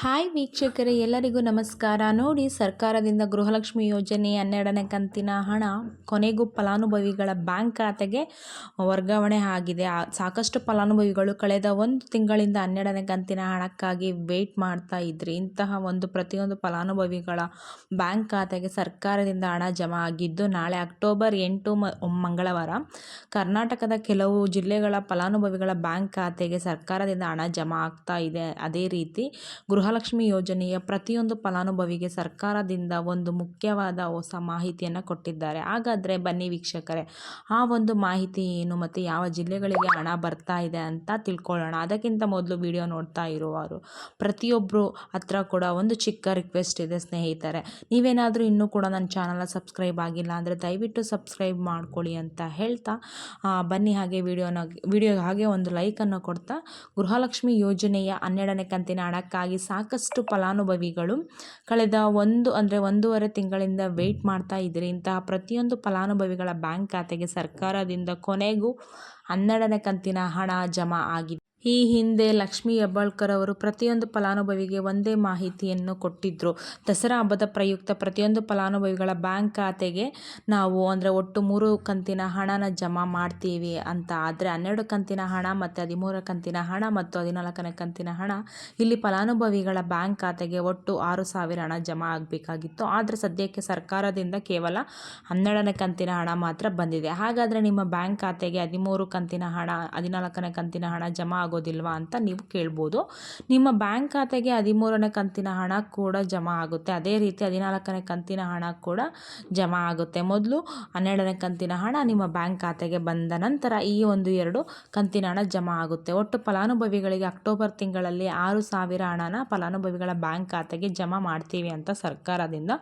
Hi ವೀಕ್ಷಕರೇ, ಎಲ್ಲರಿಗೂ ನಮಸ್ಕಾರ. ನೋಡಿ, ಸರ್ಕಾರದಿಂದ ಗೃಹಲಕ್ಷ್ಮಿ ಯೋಜನೆ ಹನ್ನೆರಡನೇ ಕಂತಿನ ಹಣ ಕೊನೆಗೂ ಫಲಾನುಭವಿಗಳ ಬ್ಯಾಂಕ್ ಖಾತೆಗೆ ವರ್ಗಾವಣೆ ಆಗಿದೆ. ಸಾಕಷ್ಟು ಫಲಾನುಭವಿಗಳು ಕಳೆದ ಒಂದು ತಿಂಗಳಿಂದ ಹನ್ನೆರಡನೇ ಕಂತಿನ ಹಣಕ್ಕಾಗಿ ವೆಯ್ಟ್ ಮಾಡ್ತಾ ಇದ್ರಿ. ಇಂತಹ ಒಂದು ಪ್ರತಿಯೊಂದು ಫಲಾನುಭವಿಗಳ ಬ್ಯಾಂಕ್ ಖಾತೆಗೆ ಸರ್ಕಾರದಿಂದ ಹಣ ಜಮಾ ಆಗಿದ್ದು, ನಾಳೆ ಅಕ್ಟೋಬರ್ ಎಂಟು ಮಂಗಳವಾರ ಕರ್ನಾಟಕದ ಕೆಲವು ಜಿಲ್ಲೆಗಳ ಫಲಾನುಭವಿಗಳ ಬ್ಯಾಂಕ್ ಖಾತೆಗೆ ಸರ್ಕಾರದಿಂದ ಹಣ ಜಮಾ ಆಗ್ತಾ ಇದೆ. ಅದೇ ರೀತಿ ಗೃಹ ಗೃಹಲಕ್ಷ್ಮಿ ಯೋಜನೆಯ ಪ್ರತಿಯೊಂದು ಫಲಾನುಭವಿಗೆ ಸರ್ಕಾರದಿಂದ ಒಂದು ಮುಖ್ಯವಾದ ಹೊಸ ಮಾಹಿತಿಯನ್ನು ಕೊಟ್ಟಿದ್ದಾರೆ. ಹಾಗಾದರೆ ಬನ್ನಿ ವೀಕ್ಷಕರೇ, ಆ ಒಂದು ಮಾಹಿತಿ ಏನು ಮತ್ತು ಯಾವ ಜಿಲ್ಲೆಗಳಿಗೆ ಹಣ ಬರ್ತಾ ಇದೆ ಅಂತ ತಿಳ್ಕೊಳ್ಳೋಣ. ಅದಕ್ಕಿಂತ ಮೊದಲು ವಿಡಿಯೋ ನೋಡ್ತಾ ಇರುವವರು ಪ್ರತಿಯೊಬ್ಬರು ಹತ್ರ ಕೂಡ ಒಂದು ಚಿಕ್ಕ ರಿಕ್ವೆಸ್ಟ್ ಇದೆ ಸ್ನೇಹಿತರೆ. ನೀವೇನಾದರೂ ಇನ್ನೂ ಕೂಡ ನನ್ನ ಚಾನಲ್ನ ಸಬ್ಸ್ಕ್ರೈಬ್ ಆಗಿಲ್ಲ ಅಂದರೆ ದಯವಿಟ್ಟು ಸಬ್ಸ್ಕ್ರೈಬ್ ಮಾಡ್ಕೊಳ್ಳಿ ಅಂತ ಹೇಳ್ತಾ ಬನ್ನಿ ಹಾಗೆ ವಿಡಿಯೋನ, ವಿಡಿಯೋ ಹಾಗೆ ಒಂದು ಲೈಕನ್ನು ಕೊಡ್ತಾ, ಗೃಹಲಕ್ಷ್ಮಿ ಯೋಜನೆಯ ಹನ್ನೆರಡನೇ ಕಂತಿನ ಹಣಕ್ಕಾಗಿ ಸಾಕಷ್ಟು ಫಲಾನುಭವಿಗಳು ಕಳೆದ ಒಂದು, ಅಂದರೆ ಒಂದೂವರೆ ತಿಂಗಳಿಂದ ವೆಯ್ಟ್ ಮಾಡ್ತಾ ಇದ್ದರೆ ಇಂತಹ ಪ್ರತಿಯೊಂದು ಫಲಾನುಭವಿಗಳ ಬ್ಯಾಂಕ್ ಖಾತೆಗೆ ಸರ್ಕಾರದಿಂದ ಕೊನೆಗೂ ಹನ್ನೆರಡನೇ ಕಂತಿನ ಹಣ ಜಮಾ ಆಗಿದೆ. ಈ ಹಿಂದೆ ಲಕ್ಷ್ಮೀ ಹೆಬ್ಬಾಳ್ಕರ್ ಅವರು ಪ್ರತಿಯೊಂದು ಫಲಾನುಭವಿಗೆ ಒಂದೇ ಮಾಹಿತಿಯನ್ನು ಕೊಟ್ಟಿದ್ದರು ದಸರಾ ಹಬ್ಬದ ಪ್ರಯುಕ್ತ ಪ್ರತಿಯೊಂದು ಫಲಾನುಭವಿಗಳ ಬ್ಯಾಂಕ್ ಖಾತೆಗೆ ನಾವು ಅಂದರೆ ಒಟ್ಟು ಮೂರು ಕಂತಿನ ಹಣನ ಜಮಾ ಮಾಡ್ತೀವಿ ಅಂತ. ಆದರೆ ಹನ್ನೆರಡು ಕಂತಿನ ಹಣ ಮತ್ತು ಹದಿಮೂರು ಕಂತಿನ ಹಣ ಮತ್ತು ಹದಿನಾಲ್ಕನೇ ಕಂತಿನ ಹಣ ಇಲ್ಲಿ ಫಲಾನುಭವಿಗಳ ಬ್ಯಾಂಕ್ ಖಾತೆಗೆ ಒಟ್ಟು ಆರು ಸಾವಿರ ಹಣ ಜಮಾ ಆಗಬೇಕಾಗಿತ್ತು. ಆದರೆ ಸದ್ಯಕ್ಕೆ ಸರ್ಕಾರದಿಂದ ಕೇವಲ ಹನ್ನೆರಡನೇ ಕಂತಿನ ಹಣ ಮಾತ್ರ ಬಂದಿದೆ. ಹಾಗಾದರೆ ನಿಮ್ಮ ಬ್ಯಾಂಕ್ ಖಾತೆಗೆ ಹದಿಮೂರು ಕಂತಿನ ಹಣ, ಹದಿನಾಲ್ಕನೇ ಕಂತಿನ ಹಣ ಜಮಾ ಆಗೋದಿಲ್ವಾ ಅಂತ ನೀವು ಕೇಳ್ಬೋದು. ನಿಮ್ಮ ಬ್ಯಾಂಕ್ ಖಾತೆಗೆ ಹದಿಮೂರನೇ ಕಂತಿನ ಹಣ ಕೂಡ ಜಮಾ ಆಗುತ್ತೆ. ಅದೇ ರೀತಿ ಹದಿನಾಲ್ಕನೇ ಕಂತಿನ ಹಣ ಕೂಡ ಜಮಾ ಆಗುತ್ತೆ. ಮೊದಲು ಹನ್ನೆರಡನೇ ಕಂತಿನ ಹಣ ನಿಮ್ಮ ಬ್ಯಾಂಕ್ ಖಾತೆಗೆ ಬಂದ ನಂತರ ಈ ಒಂದು ಎರಡು ಕಂತಿನ ಹಣ ಜಮಾ ಆಗುತ್ತೆ. ಒಟ್ಟು ಫಲಾನುಭವಿಗಳಿಗೆ ಅಕ್ಟೋಬರ್ ತಿಂಗಳಲ್ಲಿ ಆರು ಸಾವಿರ ಹಣನ ಫಲಾನುಭವಿಗಳ ಬ್ಯಾಂಕ್ ಖಾತೆಗೆ ಜಮಾ ಮಾಡ್ತೀವಿ ಅಂತ ಸರ್ಕಾರದಿಂದ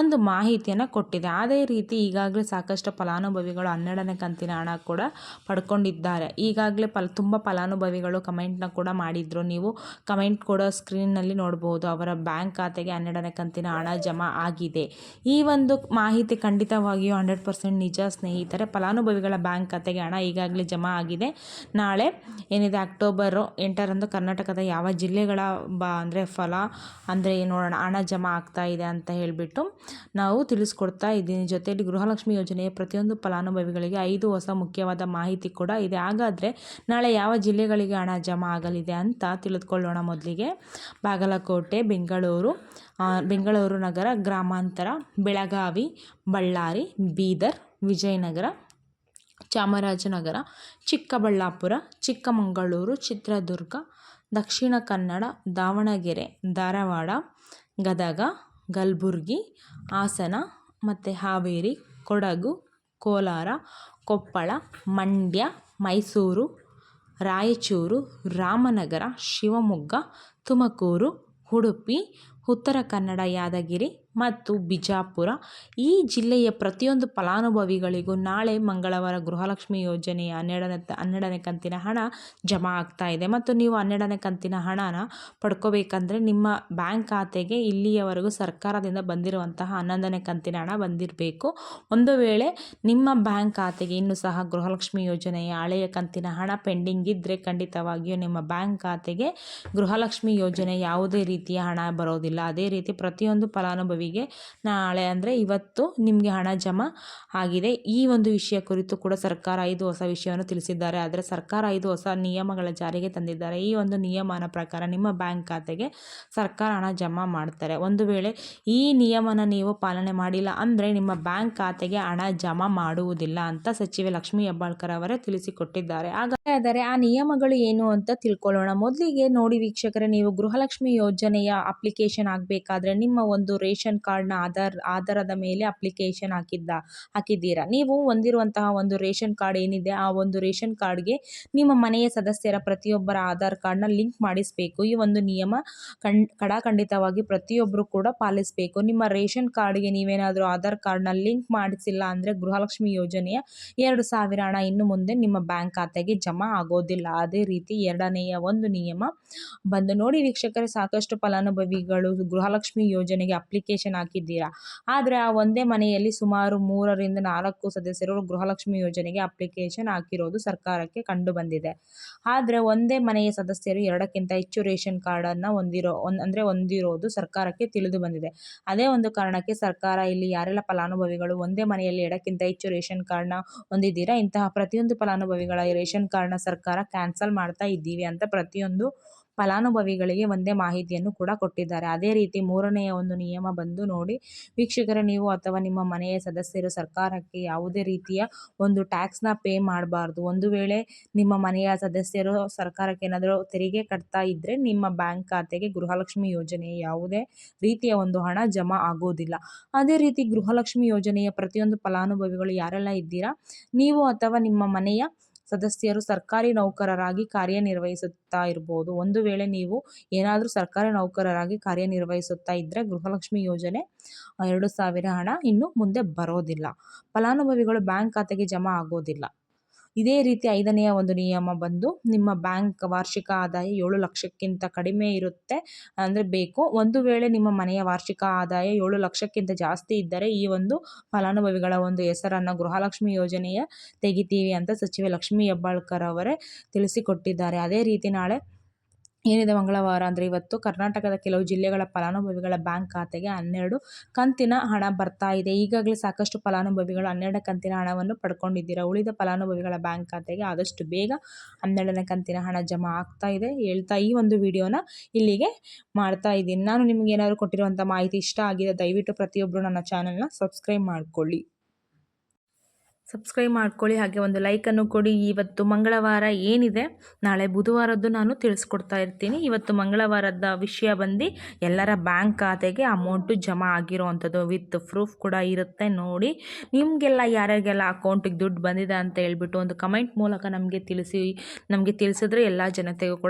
ಒಂದು ಮಾಹಿತಿಯನ್ನು ಕೊಟ್ಟಿದೆ. ಅದೇ ರೀತಿ ಈಗಾಗಲೇ ಸಾಕಷ್ಟು ಫಲಾನುಭವಿಗಳು ಹನ್ನೆರಡನೇ ಕಂತಿನ ಹಣ ಕೂಡ ಪಡ್ಕೊಂಡಿದ್ದಾರೆ. ಈಗಾಗಲೇ ಫಲ, ತುಂಬ ಫಲಾನುಭವಿ ಕಮೆಂಟ್ನ ಕೂಡ ಮಾಡಿದ್ರು. ನೀವು ಕಮೆಂಟ್ ಕೂಡ ಸ್ಕ್ರೀನ್ನಲ್ಲಿ ನೋಡ್ಬೋದು, ಅವರ ಬ್ಯಾಂಕ್ ಖಾತೆಗೆ ಹನ್ನೆರಡನೇ ಕಂತಿನ ಹಣ ಜಮಾ ಆಗಿದೆ. ಈ ಒಂದು ಮಾಹಿತಿ ಖಂಡಿತವಾಗಿಯೂ ಹಂಡ್ರೆಡ್ ಪರ್ಸೆಂಟ್ ನಿಜ ಸ್ನೇಹಿತರೆ. ಫಲಾನುಭವಿಗಳ ಬ್ಯಾಂಕ್ ಖಾತೆಗೆ ಹಣ ಈಗಾಗಲೇ ಜಮಾ ಆಗಿದೆ. ನಾಳೆ ಏನಿದೆ, ಅಕ್ಟೋಬರು ಎಂಟರಂದು ಕರ್ನಾಟಕದ ಯಾವ ಜಿಲ್ಲೆಗಳ ಬಾ, ಅಂದರೆ ಫಲ ಅಂದರೆ ನೋಡೋಣ, ಹಣ ಜಮಾ ಆಗ್ತಾ ಇದೆ ಅಂತ ಹೇಳಿಬಿಟ್ಟು ನಾವು ತಿಳಿಸ್ಕೊಡ್ತಾ ಇದ್ದೀನಿ. ಜೊತೆಯಲ್ಲಿ ಗೃಹಲಕ್ಷ್ಮಿ ಯೋಜನೆಯ ಪ್ರತಿಯೊಂದು ಫಲಾನುಭವಿಗಳಿಗೆ ಐದು ಹೊಸ ಮುಖ್ಯವಾದ ಮಾಹಿತಿ ಕೂಡ ಇದೆ. ಹಾಗಾದರೆ ನಾಳೆ ಯಾವ ಜಿಲ್ಲೆಗಳಿಗೆ ಹಣ ಜಮಾ ಆಗಲಿದೆ ಅಂತ ತಿಳಿದುಕೊಳ್ಳೋಣ ಮೊದಲಿಗೆ. ಬಾಗಲಕೋಟೆ, ಬೆಂಗಳೂರು ಬೆಂಗಳೂರು ನಗರ, ಗ್ರಾಮಾಂತರ, ಬೆಳಗಾವಿ, ಬಳ್ಳಾರಿ, ಬೀದರ್, ವಿಜಯನಗರ, ಚಾಮರಾಜನಗರ, ಚಿಕ್ಕಬಳ್ಳಾಪುರ, ಚಿಕ್ಕಮಗಳೂರು, ಚಿತ್ರದುರ್ಗ, ದಕ್ಷಿಣ ಕನ್ನಡ, ದಾವಣಗೆರೆ, ಧಾರವಾಡ, ಗದಗ ಗಲ್ಬುರ್ಗಿ ಹಾಸನ ಮತ್ತು ಹಾವೇರಿ, ಕೊಡಗು, ಕೋಲಾರ, ಕೊಪ್ಪಳ, ಮಂಡ್ಯ, ಮೈಸೂರು ರಾಯಚೂರು ರಾಮನಗರ ಶಿವಮೊಗ್ಗ ತುಮಕೂರು ಉಡುಪಿ ಉತ್ತರ ಕನ್ನಡ, ಯಾದಗಿರಿ ಮತ್ತು ಬಿಜಾಪುರ. ಈ ಜಿಲ್ಲೆಯ ಪ್ರತಿಯೊಂದು ಫಲಾನುಭವಿಗಳಿಗೂ ನಾಳೆ ಮಂಗಳವಾರ ಗೃಹಲಕ್ಷ್ಮಿ ಯೋಜನೆಯ ಹನ್ನೆರಡನೇ ಹನ್ನೆರಡನೇ ಕಂತಿನ ಹಣ ಜಮಾ ಆಗ್ತಾ ಇದೆ. ಮತ್ತು ನೀವು ಹನ್ನೆರಡನೇ ಕಂತಿನ ಹಣನ ಪಡ್ಕೋಬೇಕಂದ್ರೆ ನಿಮ್ಮ ಬ್ಯಾಂಕ್ ಖಾತೆಗೆ ಇಲ್ಲಿಯವರೆಗೂ ಸರ್ಕಾರದಿಂದ ಬಂದಿರುವಂತಹ ಹನ್ನೊಂದನೇ ಕಂತಿನ ಹಣ ಬಂದಿರಬೇಕು. ಒಂದು ವೇಳೆ ನಿಮ್ಮ ಬ್ಯಾಂಕ್ ಖಾತೆಗೆ ಇನ್ನೂ ಸಹ ಗೃಹಲಕ್ಷ್ಮಿ ಯೋಜನೆಯ ಹಳೆಯ ಕಂತಿನ ಹಣ ಪೆಂಡಿಂಗ್ ಇದ್ದರೆ ಖಂಡಿತವಾಗಿಯೂ ನಿಮ್ಮ ಬ್ಯಾಂಕ್ ಖಾತೆಗೆ ಗೃಹಲಕ್ಷ್ಮಿ ಯೋಜನೆ ಯಾವುದೇ ರೀತಿಯ ಹಣ ಬರೋದಿಲ್ಲ. ಅದೇ ರೀತಿ ಪ್ರತಿಯೊಂದು ಫಲಾನುಭವಿಗೆ ನಾಳೆ ಅಂದರೆ ಇವತ್ತು ನಿಮಗೆ ಹಣ ಜಮಾ ಆಗಿದೆ. ಈ ಒಂದು ವಿಷಯ ಕುರಿತು ಕೂಡ ಸರ್ಕಾರ ಐದು ಹೊಸ ವಿಷಯವನ್ನು ತಿಳಿಸಿದ್ದಾರೆ. ಆದರೆ ಸರ್ಕಾರ ಐದು ಹೊಸ ನಿಯಮಗಳ ಜಾರಿಗೆ ತಂದಿದ್ದಾರೆ. ಈ ಒಂದು ನಿಯಮನ ಪ್ರಕಾರ ನಿಮ್ಮ ಬ್ಯಾಂಕ್ ಖಾತೆಗೆ ಸರ್ಕಾರ ಹಣ ಜಮಾ ಮಾಡ್ತಾರೆ. ಒಂದು ವೇಳೆ ಈ ನಿಯಮನ ನೀವು ಪಾಲನೆ ಮಾಡಿಲ್ಲ ಅಂದರೆ ನಿಮ್ಮ ಬ್ಯಾಂಕ್ ಖಾತೆಗೆ ಹಣ ಜಮಾ ಮಾಡುವುದಿಲ್ಲ ಅಂತ ಸಚಿವೆ ಲಕ್ಷ್ಮೀ ಹೆಬ್ಬಾಳ್ಕರ್ ಅವರೇ ತಿಳಿಸಿಕೊಟ್ಟಿದ್ದಾರೆ. ಹಾಗಾದರೆ ಆ ನಿಯಮಗಳು ಏನು ಅಂತ ತಿಳ್ಕೊಳ್ಳೋಣ. ಮೊದಲಿಗೆ ನೋಡಿ ವೀಕ್ಷಕರೇ, ನೀವು ಗೃಹಲಕ್ಷ್ಮಿ ಯೋಜನೆಯ ಅಪ್ಲಿಕೇಶನ್ ಆಗಬೇಕಾದ್ರೆ ನಿಮ್ಮ ಒಂದು ರೇಷನ್ ಕಾರ್ಡ್ನ ಆಧಾರ್, ಆಧಾರದ ಮೇಲೆ ಅಪ್ಲಿಕೇಶನ್ ಹಾಕಿದ್ದ, ಹಾಕಿದ್ದೀರಾ? ನೀವು ಹೊಂದಿರುವಂತಹ ಒಂದು ರೇಷನ್ ಕಾರ್ಡ್ ಏನಿದೆ, ಆ ಒಂದು ರೇಷನ್ ಕಾರ್ಡ್ಗೆ ನಿಮ್ಮ ಮನೆಯ ಸದಸ್ಯರ ಪ್ರತಿಯೊಬ್ಬರ ಆಧಾರ್ ಕಾರ್ಡ್ನ ಲಿಂಕ್ ಮಾಡಿಸಬೇಕು. ಈ ಒಂದು ನಿಯಮ ಕಡಾಖಂಡಿತವಾಗಿ ಪ್ರತಿಯೊಬ್ಬರು ಕೂಡ ಪಾಲಿಸಬೇಕು. ನಿಮ್ಮ ರೇಷನ್ ಕಾರ್ಡ್ಗೆ ನೀವೇನಾದರೂ ಆಧಾರ್ ಕಾರ್ಡ್ನ ಲಿಂಕ್ ಮಾಡಿಸಿಲ್ಲ ಅಂದರೆ ಗೃಹಲಕ್ಷ್ಮಿ ಯೋಜನೆಯ ಎರಡು ಸಾವಿರ ಹಣ ಇನ್ನು ಮುಂದೆ ನಿಮ್ಮ ಬ್ಯಾಂಕ್ ಖಾತೆಗೆ ಜಮಾ ಆಗೋದಿಲ್ಲ. ಅದೇ ರೀತಿ ಎರಡನೆಯ ಒಂದು ನಿಯಮ ಬಂದು ನೋಡಿ ವೀಕ್ಷಕರೇ, ಸಾಕಷ್ಟು ಫಲಾನುಭವಿಗಳು ಗೃಹಲಕ್ಷ್ಮಿ ಯೋಜನೆಗೆ ಅಪ್ಲಿಕೇಶನ್ ಹಾಕಿದ್ದೀರಾ? ಆದರೆ ಆ ಒಂದೇ ಮನೆಯಲ್ಲಿ ಸುಮಾರು ಮೂರರಿಂದ ನಾಲ್ಕು ಸದಸ್ಯರು ಗೃಹಲಕ್ಷ್ಮಿ ಯೋಜನೆಗೆ ಅಪ್ಲಿಕೇಶನ್ ಹಾಕಿರೋದು ಸರ್ಕಾರಕ್ಕೆ ಕಂಡು ಬಂದಿದೆ ಆದರೆ ಒಂದೇ ಮನೆಯ ಸದಸ್ಯರು ಎರಡಕ್ಕಿಂತ ಹೆಚ್ಚು ರೇಷನ್ ಕಾರ್ಡನ್ನು ಹೊಂದಿರೋ ಅಂದರೆ ಹೊಂದಿರೋದು ಸರ್ಕಾರಕ್ಕೆ ತಿಳಿದು ಬಂದಿದೆ ಅದೇ ಒಂದು ಕಾರಣಕ್ಕೆ ಸರ್ಕಾರ ಇಲ್ಲಿ ಯಾರೆಲ್ಲ ಫಲಾನುಭವಿಗಳು ಒಂದೇ ಮನೆಯಲ್ಲಿ ಎರಡಕ್ಕಿಂತ ಹೆಚ್ಚು ರೇಷನ್ ಕಾರ್ಡ್ನ ಹೊಂದಿದ್ದೀರಾ, ಇಂತಹ ಪ್ರತಿಯೊಂದು ಫಲಾನುಭವಿಗಳ ರೇಷನ್ ಕಾರ್ಡ್ನ ಸರ್ಕಾರ ಕ್ಯಾನ್ಸಲ್ ಮಾಡ್ತಾ ಇದ್ದೀವಿ ಅಂತ ಪ್ರತಿಯೊಂದು ಫಲಾನುಭವಿಗಳಿಗೆ ಒಂದೇ ಮಾಹಿತಿಯನ್ನು ಕೂಡ ಕೊಟ್ಟಿದ್ದಾರೆ. ಅದೇ ರೀತಿ ಮೂರನೆಯ ಒಂದು ನಿಯಮ ಬಂದು ನೋಡಿ, ವೀಕ್ಷಕರ, ನೀವು ಅಥವಾ ನಿಮ್ಮ ಮನೆಯ ಸದಸ್ಯರು ಸರ್ಕಾರಕ್ಕೆ ಯಾವುದೇ ರೀತಿಯ ಒಂದು ಟ್ಯಾಕ್ಸ್ನ ಪೇ ಮಾಡಬಾರ್ದು. ಒಂದು ವೇಳೆ ನಿಮ್ಮ ಮನೆಯ ಸದಸ್ಯರು ಸರ್ಕಾರಕ್ಕೆ ಏನಾದರೂ ತೆರಿಗೆ ಕಟ್ತಾ ಇದ್ದರೆ ನಿಮ್ಮ ಬ್ಯಾಂಕ್ ಖಾತೆಗೆ ಗೃಹಲಕ್ಷ್ಮಿ ಯೋಜನೆಯ ಯಾವುದೇ ರೀತಿಯ ಒಂದು ಹಣ ಜಮಾ ಆಗೋದಿಲ್ಲ. ಅದೇ ರೀತಿ ಗೃಹಲಕ್ಷ್ಮಿ ಯೋಜನೆಯ ಪ್ರತಿಯೊಂದು ಫಲಾನುಭವಿಗಳು ಯಾರೆಲ್ಲ ಇದ್ದೀರಾ, ನೀವು ಅಥವಾ ನಿಮ್ಮ ಮನೆಯ ಸದಸ್ಯರು ಸರ್ಕಾರಿ ನೌಕರರಾಗಿ ಕಾರ್ಯನಿರ್ವಹಿಸುತ್ತಾ ಇರ್ಬೋದು. ಒಂದು ವೇಳೆ ನೀವು ಏನಾದರೂ ಸರ್ಕಾರಿ ನೌಕರರಾಗಿ ಕಾರ್ಯನಿರ್ವಹಿಸುತ್ತಾ ಇದ್ದರೆ ಗೃಹಲಕ್ಷ್ಮಿ ಯೋಜನೆ ಎರಡು ಸಾವಿರ ಹಣ ಇನ್ನು ಮುಂದೆ ಬರೋದಿಲ್ಲ. ಫಲಾನುಭವಿಗಳು ಬ್ಯಾಂಕ್ ಖಾತೆಗೆ ಜಮಾ ಆಗೋದಿಲ್ಲ. ಇದೇ ರೀತಿ ಐದನೆಯ ಒಂದು ನಿಯಮ ಬಂದು ನಿಮ್ಮ ಬ್ಯಾಂಕ್ ವಾರ್ಷಿಕ ಆದಾಯ ಏಳು ಲಕ್ಷಕ್ಕಿಂತ ಕಡಿಮೆ ಇರುತ್ತೆ. ಅಂದರೆ ಬೇಕು. ಒಂದು ವೇಳೆ ನಿಮ್ಮ ಮನೆಯ ವಾರ್ಷಿಕ ಆದಾಯ ಏಳು ಲಕ್ಷಕ್ಕಿಂತ ಜಾಸ್ತಿ ಇದ್ದರೆ ಈ ಒಂದು ಫಲಾನುಭವಿಗಳ ಒಂದು ಹೆಸರನ್ನು ಗೃಹಲಕ್ಷ್ಮಿ ಯೋಜನೆಯ ತೆಗಿತೀವಿ ಅಂತ ಸಚಿವೆ ಲಕ್ಷ್ಮೀ ಹೆಬ್ಬಾಳ್ಕರ್ ಅವರೇ ತಿಳಿಸಿಕೊಟ್ಟಿದ್ದಾರೆ. ಅದೇ ರೀತಿ ನಾಳೆ ಏನಿದೆ ಮಂಗಳವಾರ ಅಂದರೆ ಇವತ್ತು ಕರ್ನಾಟಕದ ಕೆಲವು ಜಿಲ್ಲೆಗಳ ಫಲಾನುಭವಿಗಳ ಬ್ಯಾಂಕ್ ಖಾತೆಗೆ ಹನ್ನೆರಡು ಕಂತಿನ ಹಣ ಬರ್ತಾ ಇದೆ. ಈಗಾಗಲೇ ಸಾಕಷ್ಟು ಫಲಾನುಭವಿಗಳು ಹನ್ನೆರಡು ಕಂತಿನ ಹಣವನ್ನು ಪಡ್ಕೊಂಡಿದ್ದೀರಾ? ಉಳಿದ ಫಲಾನುಭವಿಗಳ ಬ್ಯಾಂಕ್ ಖಾತೆಗೆ ಆದಷ್ಟು ಬೇಗ ಹನ್ನೆರಡನೇ ಕಂತಿನ ಹಣ ಜಮಾ ಆಗ್ತಾ ಇದೆ ಹೇಳ್ತಾ ಈ ಒಂದು ವಿಡಿಯೋನ ಇಲ್ಲಿಗೆ ಮಾಡ್ತಾ ಇದ್ದೀನಿ. ನಾನು ನಿಮಗೇನಾದರೂ ಕೊಟ್ಟಿರುವಂಥ ಮಾಹಿತಿ ಇಷ್ಟ ಆಗಿದೆ ದಯವಿಟ್ಟು ಪ್ರತಿಯೊಬ್ಬರು ನನ್ನ ಚಾನಲ್ನ ಸಬ್ಸ್ಕ್ರೈಬ್ ಮಾಡ್ಕೊಳ್ಳಿ. ಸಬ್ಸ್ಕ್ರೈಬ್ ಮಾಡ್ಕೊಳ್ಳಿ, ಹಾಗೆ ಒಂದು ಲೈಕನ್ನು ಕೊಡಿ. ಇವತ್ತು ಮಂಗಳವಾರ ಏನಿದೆ? ನಾಳೆ ಬುಧವಾರದ್ದು ನಾನು ತಿಳಿಸ್ಕೊಡ್ತಾ ಇರ್ತೀನಿ. ಇವತ್ತು ಮಂಗಳವಾರದ ವಿಷಯ ಬಂದು ಎಲ್ಲರ ಬ್ಯಾಂಕ್ ಖಾತೆಗೆ ಅಮೌಂಟು ಜಮಾ ಆಗಿರೋವಂಥದ್ದು ವಿತ್ ಪ್ರೂಫ್ ಕೂಡ ಇರುತ್ತೆ. ನೋಡಿ, ನಿಮಗೆಲ್ಲ ಯಾರ್ಯಾರಿಗೆಲ್ಲ ಅಕೌಂಟಿಗೆ ದುಡ್ಡು ಬಂದಿದೆ ಅಂತ ಹೇಳ್ಬಿಟ್ಟು ಒಂದು ಕಮೆಂಟ್ ಮೂಲಕ ನಮಗೆ ತಿಳಿಸಿ, ನಮಗೆ ತಿಳಿಸಿದ್ರೆ ಎಲ್ಲ ಜನತೆಗೂ ಕೂಡ